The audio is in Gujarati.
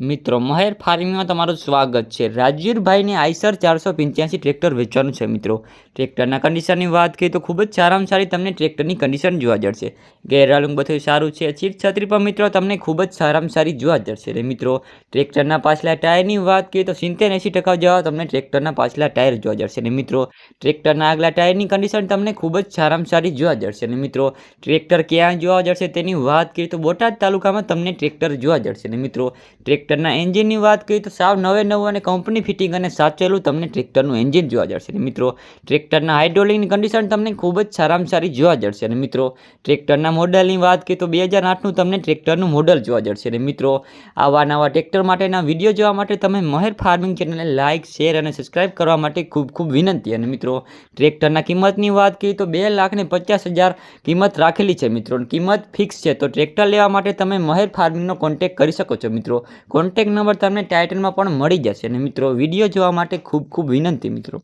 મિત્રો, મહેર ફાર્મિંગમાં તમારું સ્વાગત છે. રાજવીરભાઈને આઈસર ચારસો પંચ્યાસી ટ્રેક્ટર વેચવાનું છે, મિત્રો. ટ્રેક્ટરના કન્ડિશનની વાત કરીએ તો ખૂબ જ સારામાં સારી તમને ટ્રેક્ટરની કન્ડિશન જોવા જશે ગેરવાળું બધું સારું છે. સીટ છત્રી પણ, મિત્રો, તમને ખૂબ જ સારામાં સારી જોવા જશે અને મિત્રો. ટ્રેક્ટરના પાછલા ટાયરની વાત કરીએ તો સિત્તેર એંસી ટકા જેવા તમને ટ્રેક્ટરના પાછલા ટાયર જોવા જશે અને મિત્રો. ટ્રેક્ટરના આગલા ટાયરની કન્ડિશન તમને ખૂબ જ સારામાં સારી જોવા જશે અને મિત્રો. ટ્રેક્ટર ક્યાં જોવા જશે તેની વાત કરીએ તો બોટાદ તાલુકામાં તમને ટ્રેક્ટર જોવા જશે અને મિત્રો. ટ્રેક્ટરના એન્જિનની વાત કરીએ તો સાવ નવે નવું અને કંપની ફિટિંગ અને સાચેલું તમને ટ્રેક્ટરનું એન્જિન જોવા જશે અને મિત્રો, ટ્રેક્ટરના હાઇડ્રોલિકની કન્ડિશન તમને ખૂબ જ સારામાં સારી જોવા જશે અને મિત્રો, ટ્રેક્ટરના મોડલની વાત કરીએ તો બે હજાર આઠનું તમને ટ્રેક્ટરનું મોડલ જોવા જશે અને મિત્રો, આવા નવા ટ્રેક્ટર માટેના વીડિયો જોવા માટે તમે મહેર ફાર્મિંગ ચેનલને લાઇક શેર અને સબસ્ક્રાઇબ કરવા માટે ખૂબ ખૂબ વિનંતી. અને મિત્રો, ટ્રેક્ટરના કિંમતની વાત કરીએ તો બે લાખને પચાસ હજાર કિંમત રાખેલી છે મિત્રો. કિંમત ફિક્સ છે. તો ટ્રેક્ટર લેવા માટે તમે મહેર ફાર્મિંગનો કોન્ટેક કરી શકો છો મિત્રો. કોન્ટેક નંબર તમને ટાઇટલમાં પણ મળી જશે. અને મિત્રો વીડિયો જોવા માટે ખૂબ ખૂબ વિનંતી મિત્રો.